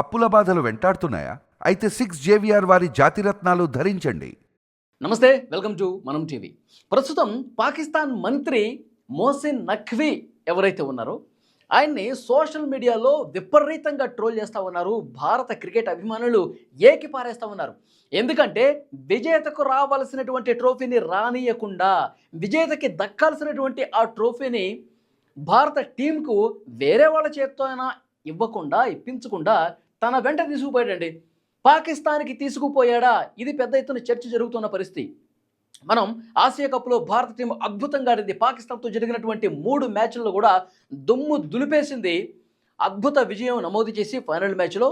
అప్పుల బాధలు వెంటాడుతున్నాయా? అయితే సిక్స్ జేవిఆర్ వారి జాతిరత్నాలు ధరించండి. నమస్తే వెల్కమ్ టు మనం టీవీ. ప్రస్తుతం పాకిస్తాన్ మంత్రి మోసిన్ నఖ్వీ ఎవరైతే ఉన్నారో ఆయన్ని సోషల్ మీడియాలో విపరీతంగా ట్రోల్ చేస్తూ ఉన్నారు. భారత క్రికెట్ అభిమానులు ఏకి పారేస్తూ ఉన్నారు. ఎందుకంటే విజేతకు రావాల్సినటువంటి ట్రోఫీని రానియకుండా విజేతకి దక్కాల్సినటువంటి ఆ ట్రోఫీని భారత టీంకు వేరే వాళ్ళ చేత్తో అయినా ఇవ్వకుండా ఇప్పించకుండా తన వెంట తీసుకుపోయాడండి. పాకిస్తాన్కి తీసుకుపోయాడా? ఇది పెద్ద ఎత్తున చర్చ జరుగుతున్న పరిస్థితి. మనం ఆసియా కప్లో భారత టీం అద్భుతంగా ఆడింది. పాకిస్తాన్తో జరిగినటువంటి మూడు మ్యాచ్ల్లో కూడా దుమ్ము దులిపేసింది. అద్భుత విజయం నమోదు చేసి ఫైనల్ మ్యాచ్లో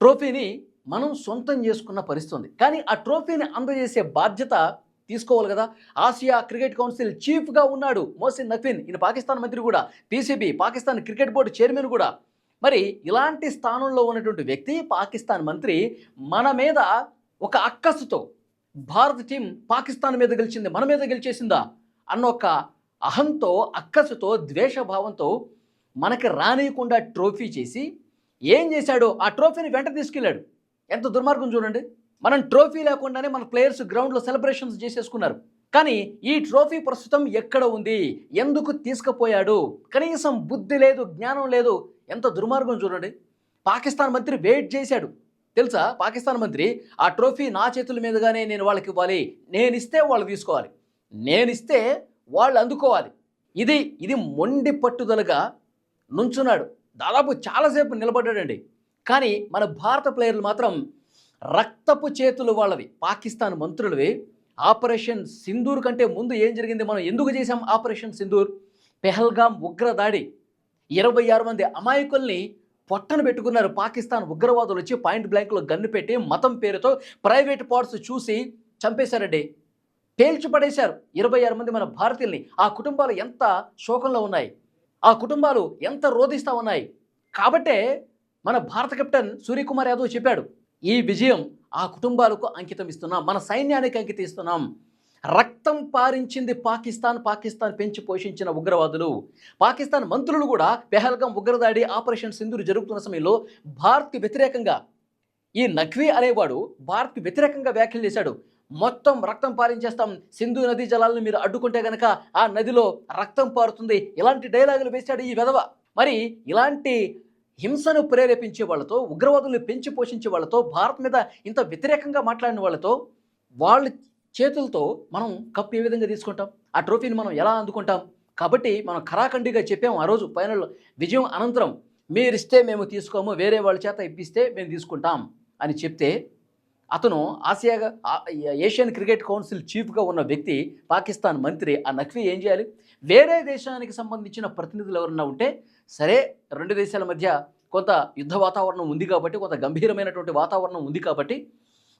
ట్రోఫీని మనం సొంతం చేసుకున్న పరిస్థితి ఉంది. కానీ ఆ ట్రోఫీని అందజేసే బాధ్యత తీసుకోవాలి కదా. ఆసియా క్రికెట్ కౌన్సిల్ చీఫ్గా ఉన్నాడు. మోసిన్ నఫీన్ ఈయన పాకిస్తాన్ మంత్రి కూడా. PCB Pakistan cricket board chairman కూడా. మరి ఇలాంటి స్థానంలో ఉన్నటువంటి వ్యక్తి పాకిస్తాన్ మంత్రి మన మీద ఒక అక్కసుతో భారత టీం పాకిస్తాన్ మీద గెలిచింది మన మీద గెలిచేసిందా అన్న ఒక అహంతో అక్కసుతో ద్వేషభావంతో మనకి రానియకుండా ట్రోఫీ చేసి ఏం చేశాడో? ఆ ట్రోఫీని వెంట తీసుకెళ్ళాడు. ఎంత దుర్మార్గం చూడండి. మనం ట్రోఫీ లేకుండానే మన ప్లేయర్స్ గ్రౌండ్లో సెలబ్రేషన్స్ చేసేసుకున్నారు. కానీ ఈ ట్రోఫీ ప్రస్తుతం ఎక్కడ ఉంది? ఎందుకు తీసుకుపోయాడు? కనీసం బుద్ధి లేదు జ్ఞానం లేదు ఎంత దుర్మార్గం చూడండి. పాకిస్తాన్ మంత్రి వెయిట్ చేశాడు. తెలుసా? పాకిస్తాన్ మంత్రి ఆ ట్రోఫీ నా చేతుల మీదుగానే నేను వాళ్ళకి ఇవ్వాలి. నేను ఇస్తే వాళ్ళు తీసుకోవాలి. నేను ఇస్తే వాళ్ళు అందుకోవాలి. ఇది ఇది మొండి పట్టుదలగా నుంచున్నాడు. దాదాపు చాలాసేపు నిలబడ్డాడండి. కానీ మన భారత ప్లేయర్లు మాత్రం రక్తపు చేతులు వాళ్ళవి. పాకిస్తాన్ మంత్రులవి. ఆపరేషన్ సింధూర్ కంటే ముందు ఏం జరిగింది? మనం ఎందుకు చేసాం ఆపరేషన్ సింధూర్? పెహల్గాం ఉగ్ర దాడి ఇరవై ఆరు మంది అమాయకుల్ని పొట్టన పెట్టుకున్నారు పాకిస్తాన్ ఉగ్రవాదులు వచ్చి పాయింట్ బ్లాంక్లో గన్ను పెట్టి మతం పేరుతో ప్రైవేట్ పార్ట్స్ చూసి చంపేశారండి. పేల్చి పడేశారు. ఇరవై ఆరు మంది మన భారతీయుల్ని. ఆ కుటుంబాలు ఎంత శోకంలో ఉన్నాయి? ఆ కుటుంబాలు ఎంత రోధిస్తూ ఉన్నాయి? కాబట్టే మన భారత కెప్టెన్ సూర్యకుమార్ యాదవ్ చెప్పాడు. ఈ విజయం ఆ కుటుంబాలకు అంకితం ఇస్తున్నాం. మన సైన్యానికి అంకితం ఇస్తున్నాం. రక్తం పారించింది పాకిస్తాన్. పాకిస్తాన్ పెంచి పోషించిన ఉగ్రవాదులు. పాకిస్తాన్ మంత్రులు కూడా పెహల్గం ఉగ్రదాడి ఆపరేషన్ సింధూరు జరుగుతున్న సమయంలో భారత్కి వ్యతిరేకంగా ఈ నఖ్వీ అనేవాడు భారత్కి వ్యతిరేకంగా వ్యాఖ్యలు చేశాడు. మొత్తం రక్తం పారించేస్తాం. సింధు నదీ జలాలను మీరు అడ్డుకుంటే గనక ఆ నదిలో రక్తం పారుతుంది. ఇలాంటి డైలాగులు వేశాడు ఈ వెధవ. మరి ఇలాంటి హింసను ప్రేరేపించే వాళ్ళతో ఉగ్రవాదులను పెంచి పోషించే వాళ్ళతో భారత్ మీద ఇంత వ్యతిరేకంగా మాట్లాడిన వాళ్ళతో వాళ్ళ చేతులతో మనం కప్ ఏ విధంగా తీసుకుంటాం? ఆ ట్రోఫీని మనం ఎలా అందుకుంటాం? కాబట్టి మనం ఖరాఖండిగా చెప్పాము ఆ రోజు ఫైనల్ విజయం అనంతరం మీరిస్తే మేము తీసుకోము వేరే వాళ్ళ చేత ఇప్పిస్తే మేము తీసుకుంటాం అని చెప్తే అతను ఆసియా ఏషియన్ క్రికెట్ కౌన్సిల్ చీఫ్గా ఉన్న వ్యక్తి పాకిస్తాన్ మంత్రి ఆ నఖ్వీ ఏం చేయాలి? వేరే దేశానికి సంబంధించిన ప్రతినిధులు ఎవరన్నా ఉంటే సరే రెండు దేశాల మధ్య కొంత యుద్ధ వాతావరణం ఉంది కాబట్టి కొంత గంభీరమైనటువంటి వాతావరణం ఉంది కాబట్టి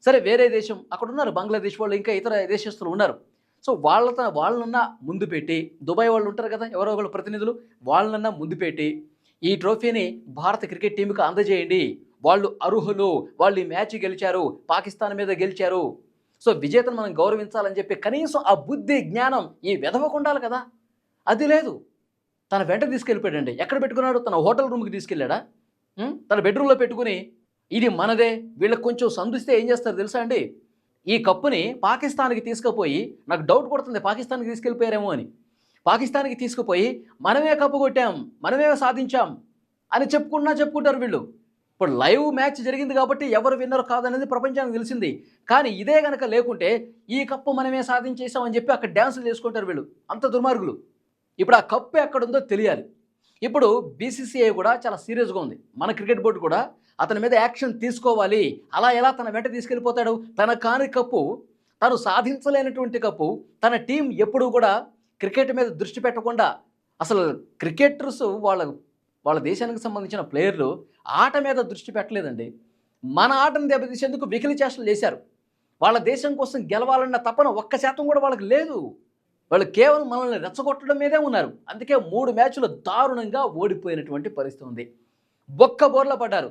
సరే వేరే దేశం అక్కడ ఉన్నారు. బంగ్లాదేశ్ వాళ్ళు ఇంకా ఇతర దేశస్తులు ఉన్నారు. సో వాళ్ళతో వాళ్ళనన్నా ముందు పెట్టి దుబాయ్ వాళ్ళు ఉంటారు కదా ఎవరో ఒకళ్ళు ప్రతినిధులు వాళ్ళనన్నా ముందు పెట్టి ఈ ట్రోఫీని భారత క్రికెట్ టీంకి అందజేయండి. వాళ్ళు అర్హులు వాళ్ళు ఈ మ్యాచ్ గెలిచారు పాకిస్తాన్ మీద గెలిచారు. సో విజేతను మనం గౌరవించాలని చెప్పి కనీసం ఆ బుద్ధి జ్ఞానం ఈ వెధవకుండాలి కదా. అది లేదు. తన వెంట తీసుకెళ్ళిపోయాడండి. ఎక్కడ పెట్టుకున్నాడు తన హోటల్ రూమ్కి తీసుకెళ్ళాడా? తన బెడ్రూమ్లో పెట్టుకుని ఇది మనదే వీళ్ళకి కొంచెం సందుస్తే ఏం చేస్తారు తెలుసా అండి? ఈ కప్పుని పాకిస్తాన్కి తీసుకుపోయి నాకు డౌట్ పడుతుంది పాకిస్తాన్కి తీసుకెళ్ళిపోయారేమో అని. పాకిస్తాన్కి తీసుకుపోయి మనమే కప్పు కొట్టాం మనమే సాధించాం అని చెప్పుకున్నా చెప్పుకుంటారు వీళ్ళు. ఇప్పుడు లైవ్ మ్యాచ్ జరిగింది కాబట్టి ఎవరు విన్నర్ కాదనేది ప్రపంచానికి తెలిసింది. కానీ ఇదే కనుక లేకుంటే ఈ కప్పు మనమే సాధించేసామని చెప్పి అక్కడ డ్యాన్సులు చేసుకుంటారు వీళ్ళు. అంత దుర్మార్గులు. ఇప్పుడు ఆ కప్పు ఎక్కడుందో తెలియాలి. ఇప్పుడు బీసీసీఐ కూడా చాలా సీరియస్గా ఉంది. మన క్రికెట్ బోర్డు కూడా అతని మీద యాక్షన్ తీసుకోవాలి. అలా ఎలా తన వెంట తీసుకెళ్ళిపోతాడు? తన కాని కప్పు తను సాధించలేనటువంటి కప్పు తన టీం ఎప్పుడూ కూడా క్రికెట్ మీద దృష్టి పెట్టకుండా అసలు క్రికెటర్స్ వాళ్ళ వాళ్ళ దేశానికి సంబంధించిన ప్లేయర్లు ఆట మీద దృష్టి పెట్టలేదండి. మన ఆటను దెబ్బతీసేందుకు వికిలి చేష్టలు చేశారు. వాళ్ళ దేశం కోసం గెలవాలన్న తపన ఒక్క శాతం కూడా వాళ్ళకి లేదు. వాళ్ళు కేవలం మనల్ని రెచ్చగొట్టడం మీదే ఉన్నారు. అందుకే మూడు మ్యాచ్లు దారుణంగా ఓడిపోయినటువంటి పరిస్థితి ఉంది. బొక్క బోర్ల పడ్డారు.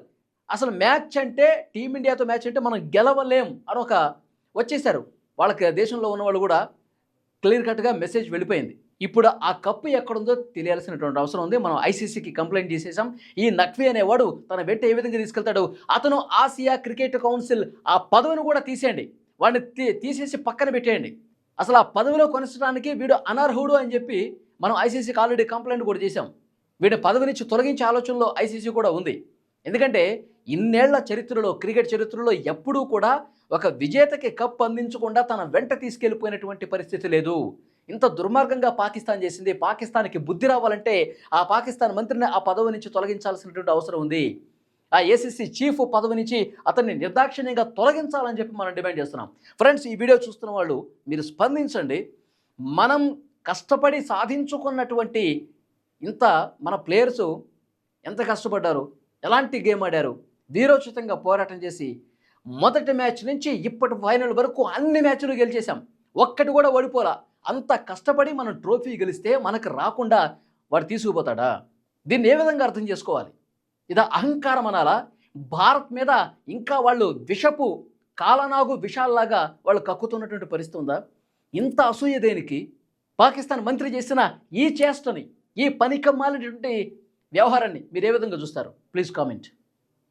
అసలు మ్యాచ్ అంటే టీమిండియాతో మ్యాచ్ అంటే మనం గెలవలేం అని ఒక వచ్చేసారు వాళ్ళకి దేశంలో ఉన్న వాళ్ళు కూడా క్లియర్ కట్గా మెసేజ్ వెళ్ళిపోయింది. ఇప్పుడు ఆ కప్పు ఎక్కడుందో తెలియాల్సినటువంటి అవసరం ఉంది. మనం ఐసీసీకి కంప్లైంట్ చేసేసాం ఈ నక్వీ అనేవాడు తన వెంట ఏ విధంగా తీసుకెళ్తాడు? అతను ఆసియా క్రికెట్ కౌన్సిల్ ఆ పదవిని కూడా తీసేయండి. వాడిని తీ తీసేసి పక్కన పెట్టేయండి. అసలు ఆ పదవిలో కొనసడానికి వీడు అనర్హుడు అని చెప్పి మనం ఐసీసీకి ఆల్రెడీ కంప్లైంట్ కూడా చేశాం. వీడి పదవి నుంచి తొలగించే ఆలోచనలో ఐసీసీ కూడా ఉంది. ఎందుకంటే ఇన్నేళ్ళ చరిత్రలో క్రికెట్ చరిత్రలో ఎప్పుడూ కూడా ఒక విజేతకి కప్ అందించకుండా తన వెంట తీసుకెళ్ళిపోయినటువంటి పరిస్థితి లేదు. ఇంత దుర్మార్గంగా పాకిస్తాన్ చేసింది. పాకిస్తాన్కి బుద్ధి రావాలంటే ఆ పాకిస్తాన్ మంత్రిని ఆ పదవి నుంచి తొలగించాల్సినటువంటి అవసరం ఉంది. ఆ ఏసీసీ చీఫ్ పదవి నుంచి అతన్ని నిర్దాక్షిణ్యంగా తొలగించాలని చెప్పి మనం డిమాండ్ చేస్తున్నాం. ఫ్రెండ్స్ ఈ వీడియో చూస్తున్న వాళ్ళు మీరు స్పందించండి. మనం కష్టపడి సాధించుకున్నటువంటి ఇంత మన ప్లేయర్స్ ఎంత కష్టపడ్డారు? ఎలాంటి గేమ్ ఆడారు? వీరోచితంగా పోరాటం చేసి మొదటి మ్యాచ్ నుంచి ఇప్పటి ఫైనల్ వరకు అన్ని మ్యాచ్లు గెలిచేసాం ఒక్కటి కూడా ఓడిపోలా. అంత కష్టపడి మనం ట్రోఫీ గెలిస్తే మనకు రాకుండా వాడు తీసుకుపోతాడా? దీన్ని ఏ విధంగా అర్థం చేసుకోవాలి? ఇదా అహంకారం అనాలా? భారత్ మీద ఇంకా వాళ్ళు విషపు కాలనాగు విషాల్లాగా వాళ్ళు కక్కుతున్నటువంటి పరిస్థితి ఉందా? ఇంత అసూయ దేనికి? పాకిస్తాన్ మంత్రి చేసిన ఈ చేష్టని ఈ పనికమ్మాలినటువంటి వ్యవహారాన్ని మీరు ఏ విధంగా చూస్తారు? Please comment.